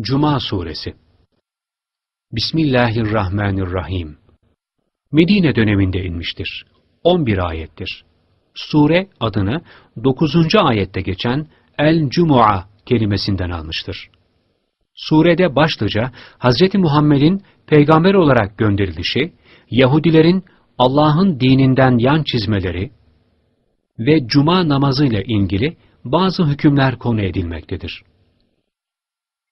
Cuma Suresi Bismillahirrahmanirrahim Medine döneminde inmiştir. 11 ayettir. Sure adını 9. ayette geçen El-Cumu'a kelimesinden almıştır. Surede başlıca Hz. Muhammed'in peygamber olarak gönderilişi, Yahudilerin Allah'ın dininden yan çizmeleri ve cuma namazıyla ilgili bazı hükümler konu edilmektedir.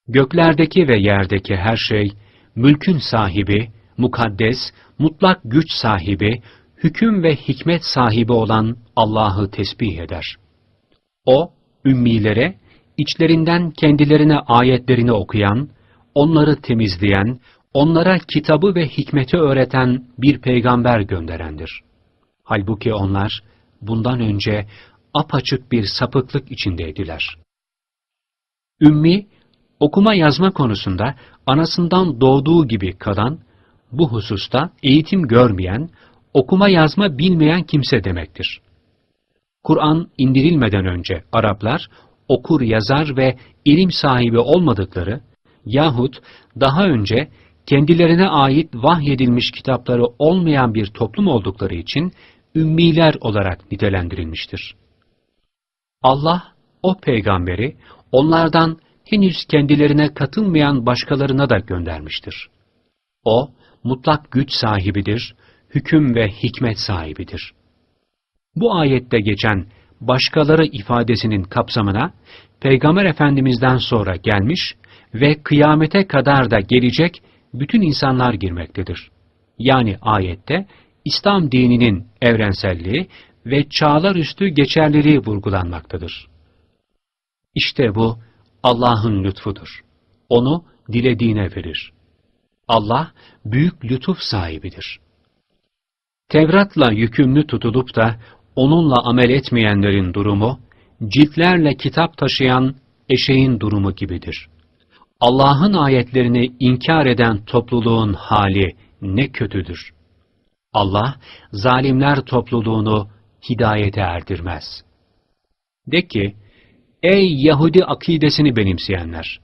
Göklerdeki ve yerdeki her şey, mülkün sahibi, mukaddes, mutlak güç sahibi, hüküm ve hikmet sahibi olan Allah'ı tesbih eder. O, ümmilere, içlerinden kendilerine ayetlerini okuyan, onları temizleyen, onlara kitabı ve hikmeti öğreten bir peygamber gönderendir. Halbuki onlar, bundan önce apaçık bir sapıklık içindeydiler. Ümmi, okuma yazma konusunda anasından doğduğu gibi kalan, bu hususta eğitim görmeyen, okuma yazma bilmeyen kimse demektir. Kur'an indirilmeden önce Araplar, okur yazar ve ilim sahibi olmadıkları yahut daha önce kendilerine ait vahyedilmiş kitapları olmayan bir toplum oldukları için ümmiler olarak nitelendirilmiştir. Allah o peygamberi onlardan henüz kendilerine katılmayan başkalarına da göndermiştir. O, mutlak güç sahibidir, hüküm ve hikmet sahibidir. Bu ayette geçen başkaları ifadesinin kapsamına Peygamber Efendimiz'den sonra gelmiş ve kıyamete kadar da gelecek bütün insanlar girmektedir. Yani ayette İslam dininin evrenselliği ve çağlar üstü geçerliliği vurgulanmaktadır. İşte bu Allah'ın lütfudur. Onu dilediğine verir. Allah büyük lütuf sahibidir. Tevrat'la yükümlü tutulup da onunla amel etmeyenlerin durumu, ciltlerle kitap taşıyan eşeğin durumu gibidir. Allah'ın ayetlerini inkar eden topluluğun hali ne kötüdür. Allah, zalimler topluluğunu hidayete erdirmez. De ki, ey Yahudi akidesini benimseyenler!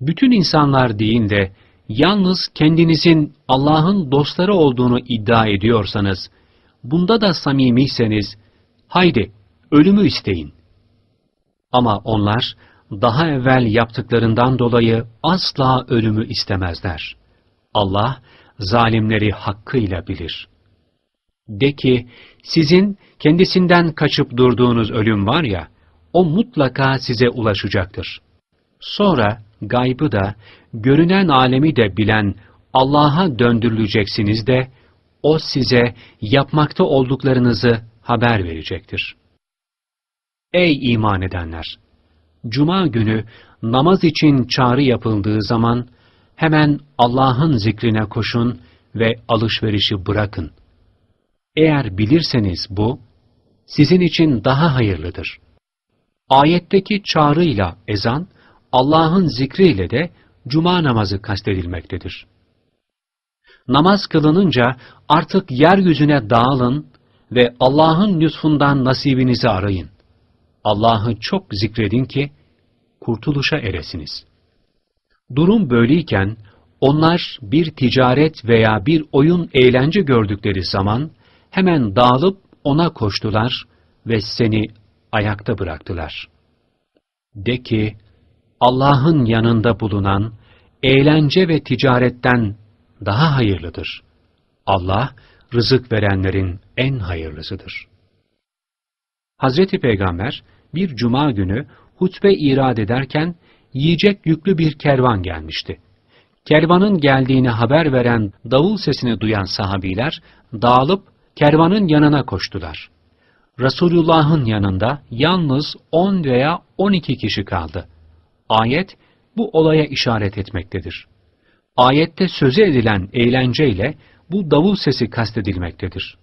Bütün insanlar deyin de, yalnız kendinizin Allah'ın dostları olduğunu iddia ediyorsanız, bunda da samimiyseniz, haydi ölümü isteyin. Ama onlar, daha evvel yaptıklarından dolayı asla ölümü istemezler. Allah, zalimleri hakkıyla bilir. De ki, sizin kendisinden kaçıp durduğunuz ölüm var ya, o mutlaka size ulaşacaktır. Sonra gaybı da, görünen alemi de bilen Allah'a döndürüleceksiniz de, o size yapmakta olduklarınızı haber verecektir. Ey iman edenler! Cuma günü namaz için çağrı yapıldığı zaman, hemen Allah'ın zikrine koşun ve alışverişi bırakın. Eğer bilirseniz bu, sizin için daha hayırlıdır. Ayetteki çağrıyla ezan, Allah'ın zikriyle de cuma namazı kastedilmektedir. Namaz kılınınca artık yeryüzüne dağılın ve Allah'ın lütfundan nasibinizi arayın. Allah'ı çok zikredin ki kurtuluşa eresiniz. Durum böyleyken onlar bir ticaret veya bir oyun eğlence gördükleri zaman hemen dağılıp ona koştular ve seni ayakta bıraktılar. De ki, Allah'ın yanında bulunan eğlence ve ticaretten daha hayırlıdır. Allah, rızık verenlerin en hayırlısıdır. Hazreti Peygamber, bir cuma günü hutbe irad ederken, yiyecek yüklü bir kervan gelmişti. Kervanın geldiğini haber veren davul sesini duyan sahabiler, dağılıp kervanın yanına koştular. Resulullah'ın yanında yalnız 10 veya 12 kişi kaldı. Ayet bu olaya işaret etmektedir. Ayette sözü edilen eğlenceyle bu davul sesi kastedilmektedir.